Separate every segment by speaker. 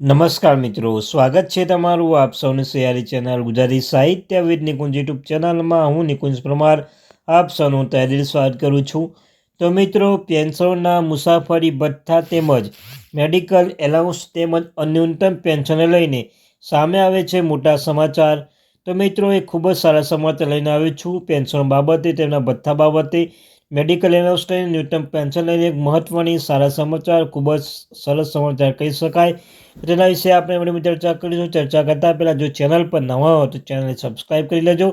Speaker 1: નમસ્કાર મિત્રો, સ્વાગત છે તમારું આપ સૌની સયારી ચેનલ ગુજરાતી સાહિત્ય વિદ નિકુંજ યુટ્યુબ ચેનલમાં. હું નિકુંજ પરમાર, આપ સૌનું તહેદિલ સ્વાગત કરું છું. તો મિત્રો, પેન્શનના મુસાફરી ભથ્થા તેમજ મેડિકલ એલાઉન્સ તેમજ અન્યૂનતમ પેન્શનને લઈને સામે આવે છે મોટા સમાચાર. તો મિત્રો, એ ખૂબ જ સારા સમાચાર લઈને આવ્યો છું. પેન્શન બાબતે, તેમના ભથ્થા બાબતે મેડિકલ લઈને ન્યૂનતમ પેન્શન લઈને એક મહત્ત્વની સારા સમાચાર, ખૂબ જ સરસ સમાચાર કહી શકાય. તેના વિશે આપણે વિડીયોમાં ચર્ચા કરીશું. ચર્ચા કરતાં પહેલાં જો ચેનલ પર નવા હો તો ચેનલને સબસ્ક્રાઈબ કરી લેજો.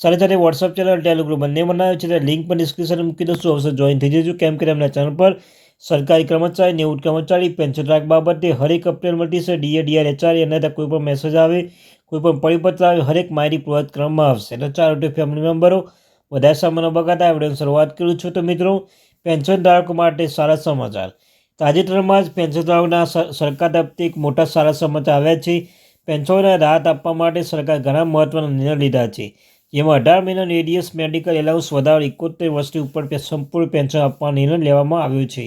Speaker 1: સાથે સાથે વોટ્સઅપ ચેનલ ટેલિગ્રુપ બંને બનાવ્યો છે. લિંક પણ ડિસ્ક્રિપ્શન મૂકી દઉં અવશ્ય જોઈન થઈ જજો. કેમ કે એમના ચેનલ પર સરકારી કર્મચારી નેવું કર્મચારી પેન્શન રાખ બાબતે હરેક અપડેટ મળતી છે ડીએ ડીઆર એચઆર એના કોઈ પણ મેસેજ આવે, કોઈ પણ પરિપત્ર આવે, હરેક માહિતી પ્રોવાઈડ કરવામાં આવશે. એટલે ચાર ફેમિલી મેમ્બરો વધારે સામાનો બગાતા વિડીયોની શરૂઆત કરું છું. તો મિત્રો, પેન્શન ધારકો માટે સારા સમાચાર. તાજેતરમાં જ પેન્શન ધારકોના સરકાર તરફથી એક મોટા સારા સમાચાર આવ્યા છે. પેન્શનોને રાહત આપવા માટે સરકાર ઘણા મહત્ત્વના નિર્ણય લીધા છે. જેમાં અઢાર મહિનાની એડીએસ મેડિકલ એલાઉન્સ વધારો એકોતેર વર્ષથી ઉપર સંપૂર્ણ પેન્શન આપવાનો નિર્ણય લેવામાં આવ્યો છે.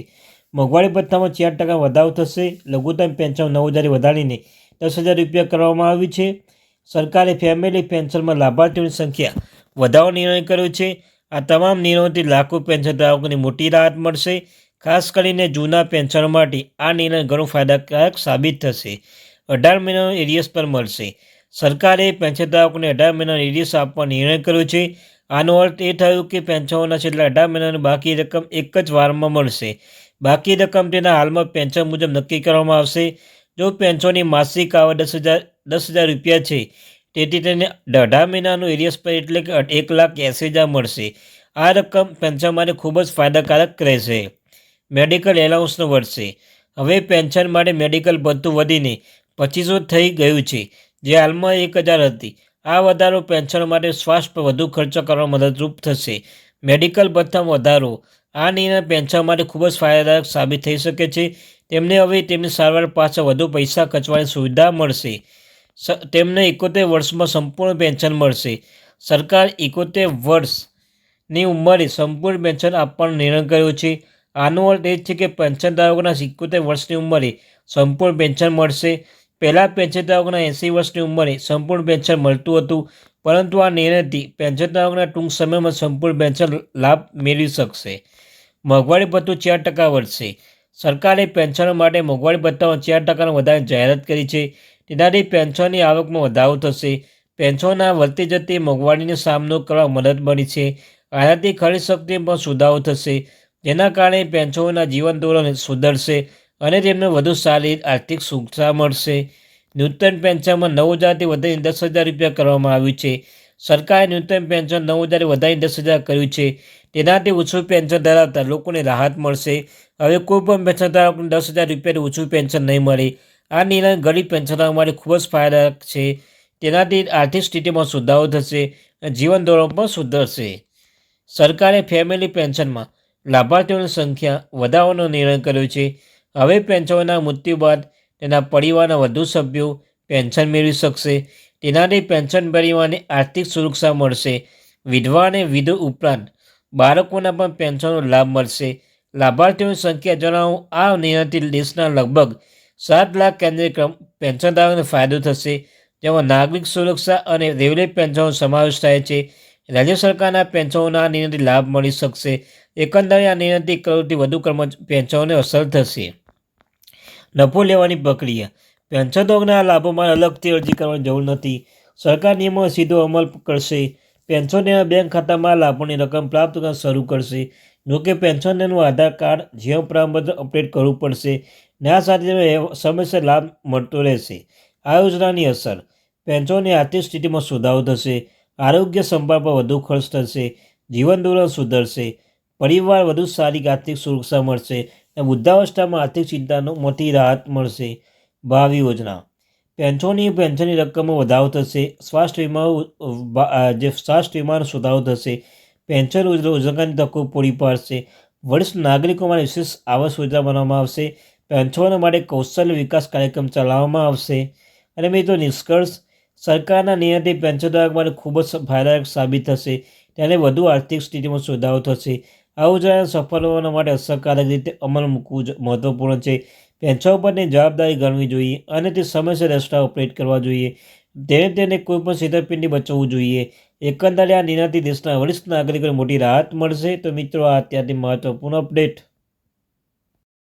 Speaker 1: મોંઘવારી ભથ્થામાં ચાર ટકા વધારો થશે. લઘુત્તમ પેન્શન નવ હજાર વધારીને દસ હજાર રૂપિયા કરવામાં આવ્યું છે. સરકારે ફેમિલી પેન્શનમાં લાભાર્થીઓની સંખ્યા વધારવાનો નિર્ણય કર્યો છે. આ તમામ નિર્ણયોથી લાખો પેન્શન ધારકોને મોટી રાહત મળશે. ખાસ કરીને જૂના પેન્શનો માટે આ નિર્ણય ઘણો ફાયદાકારક સાબિત થશે. અઢાર મહિનાનો એરિયસ પર મળશે. સરકારે પેન્શન ધારકોને અઢાર મહિનાનો એરિયસ આપવા નિર્ણય કર્યો છે. આનો અર્થ એ થયો કે પેન્શનોના છેલ્લા અઢાર મહિનાની બાકી રકમ એક જ વારમાં મળશે. બાકી રકમ તેના હાલમાં પેન્શન મુજબ નક્કી કરવામાં આવશે. જો પેન્શનની માસિક આવક દસ હજાર દસ હજાર રૂપિયા છે તેથી તેને દઢા મહિનાનું એરિયસ પર એટલે કે એક લાખ એંસી હજાર મળશે. આ રકમ પેન્શન માટે ખૂબ જ ફાયદાકારક રહેશે. મેડિકલ એલાઉન્સનો વધશે. હવે પેન્શન માટે મેડિકલ ભથ્થું વધીને પચીસો થઈ ગયું છે, જે હાલમાં એક હજાર હતી. આ વધારો પેન્શન માટે સ્વાસ્થ્ય પર વધુ ખર્ચો કરવા મદદરૂપ થશે. મેડિકલ ભથ્થામાં વધારો. આ નિર્ણય પેન્શન માટે ખૂબ જ ફાયદાદાયક સાબિત થઈ શકે છે. તેમને હવે તેમની સારવાર પાછળ વધુ પૈસા ખર્ચવાની સુવિધા મળશે. તેમને એકોતેર વર્ષમાં સંપૂર્ણ પેન્શન મળશે. સરકાર એકોતેર વર્ષની ઉંમરે સંપૂર્ણ પેન્શન આપવાનો નિર્ણય કર્યો છે. આનો અર્થ એ છે કે પેન્શન ધારકોના સિત્તોતેર વર્ષની ઉંમરે સંપૂર્ણ પેન્શન મળશે. પહેલાં પેન્શનધારકોના એંસી વર્ષની ઉંમરે સંપૂર્ણ પેન્શન મળતું હતું, પરંતુ આ નિર્ણયથી પેન્શનધારકોના ટૂંક સમયમાં સંપૂર્ણ પેન્શન લાભ મેળવી શકશે. મોંઘવારી ભથ્થું ચાર ટકા વધશે. સરકારે પેન્શનો માટે મોંઘવારી ભથ્થામાં ચાર ટકાનો વધારે જાહેરાત કરી છે. તેનાથી પેન્શનની આવકમાં વધારો થશે. પેન્શનના વધતી જતી મોંઘવારીનો સામનો કરવા મદદ મળી છે. આનાથી ખરીદ શક્તિમાં સુધારો થશે. જેના કારણે પેન્શનોના જીવન ધોરણ સુધરશે અને તેમને વધુ સારી આર્થિક સુરક્ષા મળશે. ન્યૂનતમ પેન્શનમાં નવ હજારથી વધારે દસ હજાર રૂપિયા કરવામાં આવ્યું છે. સરકારે ન્યૂનતમ પેન્શન નવ હજાર વધારે દસ હજાર કર્યું છે. તેનાથી ઓછું પેન્શન ધરાવતા લોકોને રાહત મળશે. હવે કોઈ પણ પેન્શન ધારકોને દસ હજાર રૂપિયાથી ઓછું પેન્શન નહીં મળે. આ નિર્ણય ગરીબ પેન્શનરો માટે ખૂબ જ ફાયદાક છે. તેનાથી આર્થિક સ્થિતિમાં સુધારો થશે અને જીવન ધોરણ પણ સુધરશે. સરકારે ફેમિલી પેન્શનમાં લાભાર્થીઓની સંખ્યા વધારવાનો નિર્ણય કર્યો છે. હવે પેન્શનના મૃત્યુ બાદ તેના પરિવારના વધુ સભ્યો પેન્શન મેળવી શકશે. તેનાથી પેન્શન પરિવારને આર્થિક સુરક્ષા મળશે. વિધવા અને વિધુ ઉપરાંત બાળકોના પણ પેન્શનનો લાભ મળશે. લાભાર્થીઓની સંખ્યા જણાવો આ નિર્ણયથી દેશના લગભગ સાત લાખ કેન્દ્રીય પેન્શનધારકોને ફાયદો થશે. જેમાં નાગરિક સુરક્ષા અને રેલવે પેન્શનનો સમાવેશ થાય છે. રાજ્ય સરકારના પેન્શનોના નિર્ણયથી લાભ મળી શકશે. એકંદરે આ નિર્ણયથી કરોડથી વધુ કર્મ પેન્શનોને અસર થશે. નફો લેવાની પ્રક્રિયા. પેન્શનધારકોના લાભોમાં અલગથી અરજી કરવાની જરૂર નથી. સરકાર નિયમો સીધો અમલ કરશે. પેન્શનના બેંક ખાતામાં લાભોની રકમ પ્રાપ્ત કરવા શરૂ કરશે. જોકે પેન્શનનું આધાર કાર્ડ જીવન પ્રમાણપત્ર અપડેટ કરવું પડશે ને આ સાથે સમયસર લાભ મળતો રહેશે. આ યોજનાની અસર, પેન્શનની આર્થિક સ્થિતિમાં સુધારો થશે, આરોગ્ય સંભાળ પર વધુ ખર્ચ થશે, જીવન ધોરણ સુધરશે, પરિવાર વધુ સારી આર્થિક સુરક્ષા મળશે અને વૃદ્ધાવસ્થામાં આર્થિક ચિંતાનો મોટી રાહત મળશે. ભાવિ યોજના, પેન્શનની પેન્શનની રકમમાં વધારો થશે, સ્વાસ્થ્ય વીમા જે સ્વાસ્થ્ય વીમાનો સુધારો થશે પેન્શન રોજગારની તકો પૂરી પાડશે. વરિષ્ઠ નાગરિકો માટે વિશેષ આવાસ યોજના બનાવવામાં આવશે. પેન્શનો માટે કૌશલ્ય વિકાસ કાર્યક્રમ ચલાવવામાં આવશે. અને મિત્રો, નિષ્કર્ષ, સરકારના નિર્ણયથી પેન્શનધારક માટે ખૂબ જ ફાયદાયક સાબિત થશે. તેને વધુ આર્થિક સ્થિતિમાં સુધારો થશે. આ યોજના સફળ હોવાના માટે અસરકારક રીતે અમલ મૂકવું મહત્વપૂર્ણ છે. પેન્શન ઉપરની જવાબદારી ગણવી જોઈએ અને તે સમયસર રસ્તા ઓપરેટ કરવા જોઈએ. તેને તેને કોઈ પણ છેતરપિંડી બચાવવું જોઈએ. એકંદરે આ નિર્ણયથી દેશના વરિષ્ઠ નાગરિકોને મોટી રાહત મળશે. તો મિત્રો, આ અત્યારથી મહત્વપૂર્ણ અપડેટ